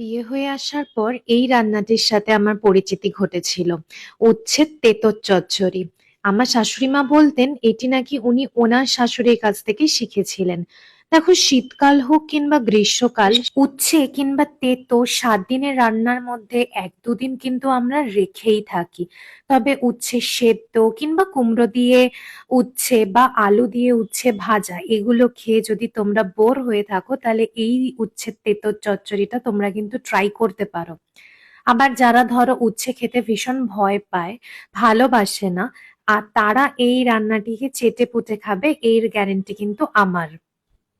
বিয়ে হয়ে আসার পর এই রান্নাটির সাথে আমার পরিচিতি ঘটেছিল। উচ্ছেদ তেতর চচ্চরি আমার শাশুড়ি মা বলতেন, এটি নাকি উনি ওনার শাশুড়ির কাছ থেকে শিখেছিলেন। দেখো, শীতকাল হোক কিংবা গ্রীষ্মকাল, উচ্ছে কিংবা তেতো সাত দিনের রান্নার মধ্যে এক দুদিন কিন্তু আমরা রেখেই থাকি। তবে উচ্ছে সেদ্ধ কিংবা কুমড়ো দিয়ে উচ্ছে বা আলু দিয়ে উচ্ছে ভাজা, এগুলো খেয়ে যদি তোমরা বোর হয়ে থাকো, তাহলে এই উচ্ছের তেঁতোর চচ্চড়িটা তোমরা কিন্তু ট্রাই করতে পারো। আবার যারা ধরো উচ্ছে খেতে ভীষণ ভয় পায়, ভালোবাসে না আর তারা এই রান্নাটিকে চেটে পুটে খাবে, এর গ্যারেন্টি কিন্তু আমার।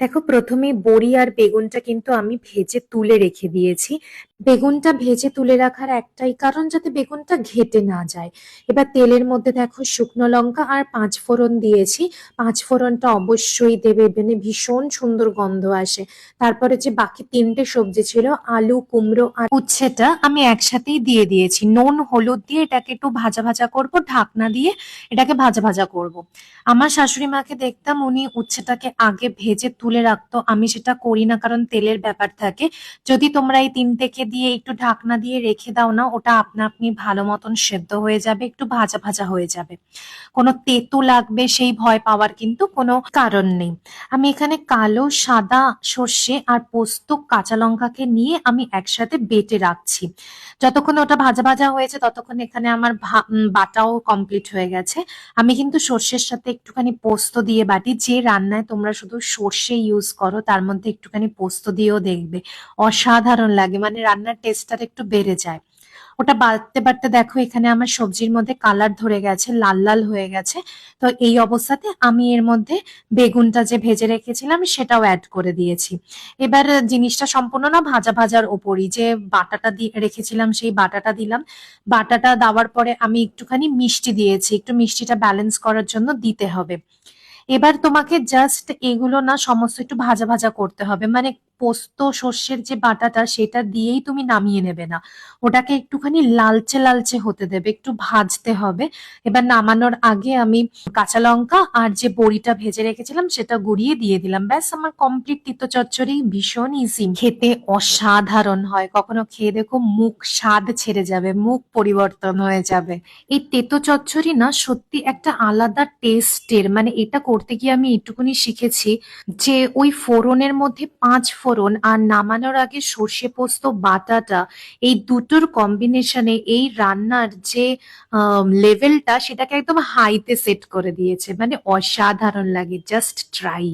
দেখো, প্রথমে বড়ি আর বেগুনটা কিন্তু আমি ভেজে তুলে রেখে দিয়েছি। বেগুনটা ভেজে তুলে রাখার একটাই কারণ যাতে বেগুনটা ঘেটে না যায়। এবার তেলের মধ্যে দেখো শুকনো লঙ্কা আর পাঁচ ফোড়ন দিয়েছি। পাঁচ ফোড়নটা অবশ্যই দেবে মানে ভীষণ সুন্দর গন্ধ আসে। তারপরে যে বাকি তিনটে সবজি ছিল, আলু, কুমড়ো আর উচ্ছেটা আমি একসাথেই দিয়ে দিয়েছি। নুন, হলুদ দিয়ে এটাকে একটু ভাজা ভাজা করব, ঢাকনা দিয়ে এটাকে ভাজা ভাজা করব। আমার শাশুড়ি মাকে দেখতাম উনি উচ্ছেটাকে আগে ভেজে তুলে রাখতো, আমি সেটা করি না কারণ তেলের ব্যাপার থাকে। যদি তোমরা এই তিনটেকে দিয়ে একটু ঢাকনা দিয়ে রেখে দাও না, ওটা আপনা আপনি ভালো মতন সেদ্ধ হয়ে যাবে, একটু ভাজা ভাজা হয়ে যাবে। কোনো তেতো লাগবে সেই ভয় পাওয়ার কিন্তু কোনো কারণ নেই। আমি এখানে কালো, সাদা সর্ষে আর পোস্ত, কাঁচা লঙ্কাকে নিয়ে আমি একসাথে বেটে রাখছি। যতক্ষণ ওটা ভাজা ভাজা হয়েছে, ততক্ষণ এখানে আমার বাটাও কমপ্লিট হয়ে গেছে। আমি কিন্তু সর্ষের সাথে একটুখানি পোস্ত দিয়ে বাটি, যে রান্নায় তোমরা শুধু সর্ষে ইউজ করো, তার মধ্যে একটুখানি পোস্ত দিয়েও দেখবে। অসাধারণ লাগে মানে রান্নার টেস্টটা একটু বেড়ে যায়। ওটা বাড়তে বাড়তে দেখো, এখানে আমার সবজির মধ্যে কালার ধরে গেছে, লাল লাল হয়ে গেছে। তো এই অবস্থাতে আমি এর মধ্যে বেগুনটা যে ভেজে রেখেছিলাম, সেটাও অ্যাড করে দিয়েছি। এবার জিনিসটা সম্পূর্ণ না ভাজা ভাজার ওপরই, যে বাটাটা দিয়ে রেখেছিলাম, সেই বাটাটা দিলাম। বাটাটা দেওয়ার পরে আমি একটুখানি মিষ্টি দিয়েছি, একটু মিষ্টিটা ব্যালেন্স করার জন্য দিতে হবে। এবার তোমাকে জাস্ট এগুলো না সমস্ত একটু ভাজা ভাজা করতে হবে। মানে পোস্ত সর্ষের যে বাটাটা, সেটা দিয়েই তুমি নামিয়ে নেবে না। ওটাকে একটুখানি লালচে লালচে হতে দেবে, একটু ভাজতে হবে। এবার নামানোর আগে আমি কাঁচা লঙ্কা আর যে বড়িটা ভেজে রেখেছিলাম, সেটা গুঁড়িয়ে দিয়ে দিলাম। ব্যাস, আমার কমপ্লিট তিতো চচ্চড়ি ভীষণ ইজি খেতে অসাধারণ হয়। কখনো খেয়ে দেখো মুখ স্বাদ ছেড়ে যাবে, মুখ পরিবর্তন হয়ে যাবে। এই তেতো চচ্চড়ি না, সত্যি একটা আলাদা টেস্টের মানে এটা করতে গিয়ে আমি একটুকুনি শিখেছি যে ওই ফোড়নের মধ্যে পাঁচ ফোড়ন আর নামানোর আগে সর্ষে পোস্ত, বাটাটা, এই দুটোর কম্বিনেশনে এই রান্নার যে লেভেলটা সেটাকে একদম হাইতে সেট করে দিয়েছে। মানে অসাধারণ লাগে জাস্ট ট্রাই